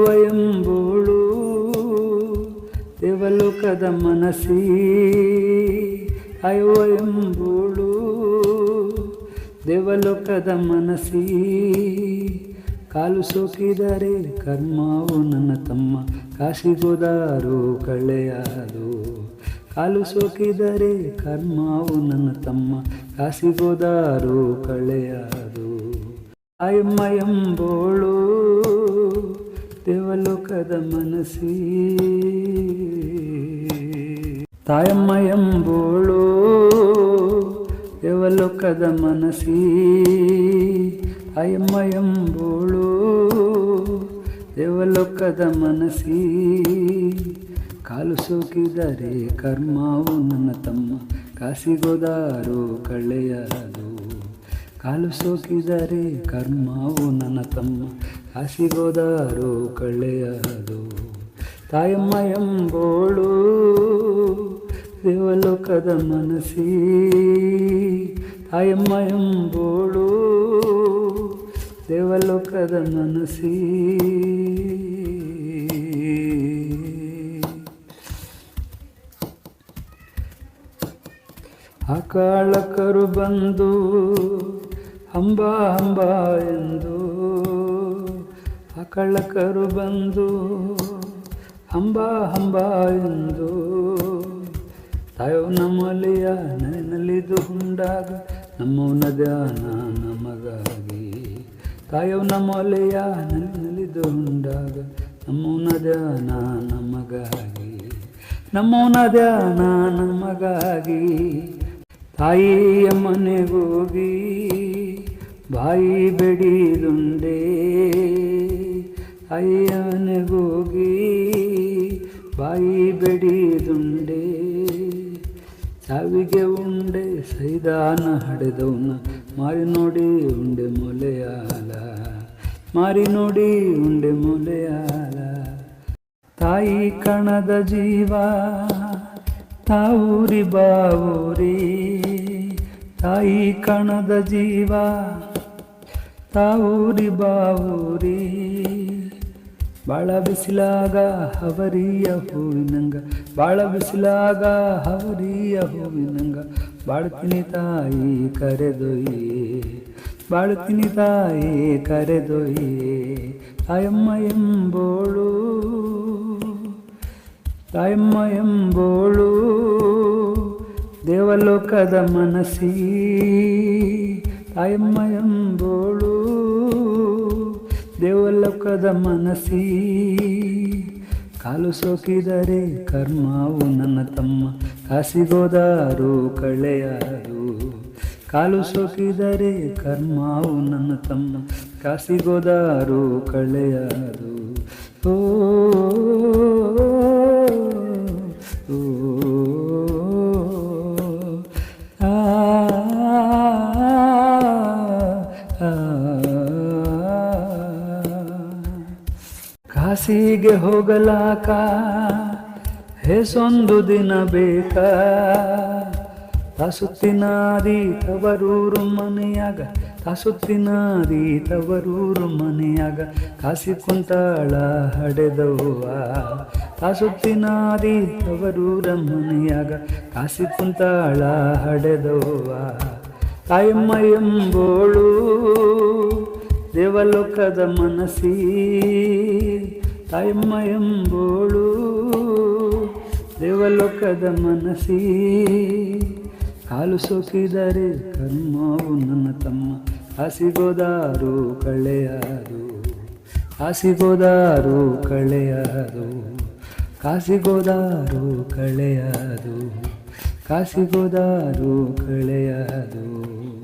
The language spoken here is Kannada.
ಎಂಬೋಳು ದೇವಲೋಕದ ತಾಯವ್ವ ಎಂಬೋಳು ದೇವಲೋಕದ ಮನಸ್ಸಿ. ಕಾಲು ಸೋಕಿದರೆ ಕರ್ಮವು ನನ್ನ ತಮ್ಮ. ಕಾಶಿಗೋದಾರು ಕಳೆಯಾದು. ಕಾಲು ಸೋಕಿದರೆ ಕರ್ಮವು ನನ್ನ ತಮ್ಮ. ಕಾಸಿಗೋದಾರು ಕಳೆಯಾದು. ಅಯಮ್ಮ ಎಂಬೋಳು ದೇವಲೋಕದ ಮನಸ್ಸಿ. ತಾಯಮ್ಮ ಎಂಬೋಳು ದೇವಲೋಕದ ಮನಸ್ಸಿ. ತಾಯಮ್ಮ ಎಂಬೋಳು ದೇವಲೋಕದ ಕಾಲು ಸೋಕಿದರೆ ಕರ್ಮವು ನನ್ನ ತಮ್ಮ. ಕಾಸಿಗೋದಾರು ಕಳೆಯದು ಕಾಲು ಸೋಕಿದರೆ ಕರ್ಮವು ನನ್ನ ತಮ್ಮ. ಹಸಿಗೋದಾರು ಕಳೆಯದು ತಾಯಮ್ಮ ಎಂಬೋಳು ದೇವಲೋಕದ ಮನಸ್ಸಿ. ತಾಯಮ್ಮ ಎಂಬೋಳು ದೇವಲೋಕದ ಮನಸ್ಸಿ. ಅಕಾಳಕರು ಬಂದು ಹಂಬ ಅಂಬ ಎಂದು ಅಕಳಕರು ಬಂದು ಅಂಬ ಅಂಬ ಎಂದು ತಾಯೋ ನಮ್ಮಲಿಯ ನೆನಲಿದು ಹುಂಡಾಗ ನಮ್ಮವನ ಧ್ಯಾನ ನಮಗಾಗಿ. ತಾಯೋ ನಮ್ಮಲಿಯ ನೆನಲಿದು ಹುಂಡಾಗ ನಮ್ಮವನ ಧ್ಯಾನ ನಮಗಾಗಿ. ನಮ್ಮವನ ಧ್ಯಾನ ನಮಗಾಗಿ. ತಾಯಿಯ ಮನೆಗೋಗಿ ಬಾಯಿ ಬೆಡಿದುಂಡೆ ತಾಯಿಯ ಮನೆಗೋಗಿ ಬಾಯಿ ಬೆಡಿದುಂಡೆ ಸಾವಿಗೆ ಉಂಡೆ ಸೈದಾನ ಹಡೆದವನ ಮಾರಿ ನೋಡಿ ಉಂಡೆ ಮೊಲೆಯಾಲ ಮಾರಿ ನೋಡಿ ಉಂಡೆ ಮೊಲೆಯಾಲ ತಾಯಿ ಕಣದ ಜೀವ ತಾವೂರಿ ಬಾವೂರಿ ತಾಯಿ ಕಣದ ಜೀವ ತಾವೂರಿ ಬಾವೂರಿ ಬಾಳ ಬಿಸಿಲಾಗ ಹವರಿಯ ಹೂವಿನಂಗ ಬಾಳ ಬಿಸಿಲಾಗ ಹವರಿಯ ಹೂವಿನಂಗ ಬಾಳ್ತೀನಿ ತಾಯಿ ಕರೆದೊಯ್ಯೆ ಬಾಳ್ತೀನಿ ತಾಯಿ ಕರೆದೊಯ್ಯೆ ತಾಯಮ್ಮ ಎಂಬೋಳು ತಾಯಮ್ಮ ಎಂಬೋಳು ದೇವಲೋಕದ ಮನಸ್ಸಿ ತಾಯಮ್ಮ ಎಂಬೋಳು ದೇವಲೋಕದ ಮನಸ್ಸಿ ಕಾಲು ಸೋಕಿದರೆ ಕರ್ಮವು ನನ್ನ ತಮ್ಮ ಕಾಸಿಗೋದಾರು ಕಳೆಯಾರು. ಕಾಲು ಸೋಕಿದರೆ ಕರ್ಮವು ನನ್ನ ತಮ್ಮ ಕಾಸಿಗೋದಾರು ಕಳೆಯಾರು. ಓ, ಕಾಸಿಗೆ ಹೋಗಲಾಕ? ಹೆಸೊಂದು ದಿನ ಬೇಕ? ತಾಸುತ್ತಿನಾದಿ ತವರೂರು ಮನೆಯಾಗ ತಾಸುತ್ತಿನಾದಿ ತವರೂರು ಮನೆಯಾಗ ಕಾಸಿ ಕುಂತಾಳ ಹಡೆದವ್ವ. ತಾಸುತ್ತಿನಾದಿ ತವರೂರ ಮನೆಯಾಗ ಕಾಸಿ ಕುಂತಾಳ ಹಡೆದವ್ವ. ತಾಯಮ್ಮ ಎಂಬೋಳು ದೇವಲೋಕದ ಮನಸ್ಸಿ ತಾಯಮ್ಮ ಎಂಬೋಳು ದೇವಲೋಕದ ಮನಸ್ಸಿ. ಕಾಲು ಸೋಕಿದರೆ ಕರ್ಮವು ನನ್ನ ತಮ್ಮ, ಹಸಿಗೋದಾರು ಕಳೆಯಾರು ಹಸಿಗೋದಾರು ಕಳೆಯಾರು ಕಾಸಿಗೋದಾರು ಕಳೆಯಾರು ಕಾಸಿಗೋದಾರು ಕಳೆಯದು.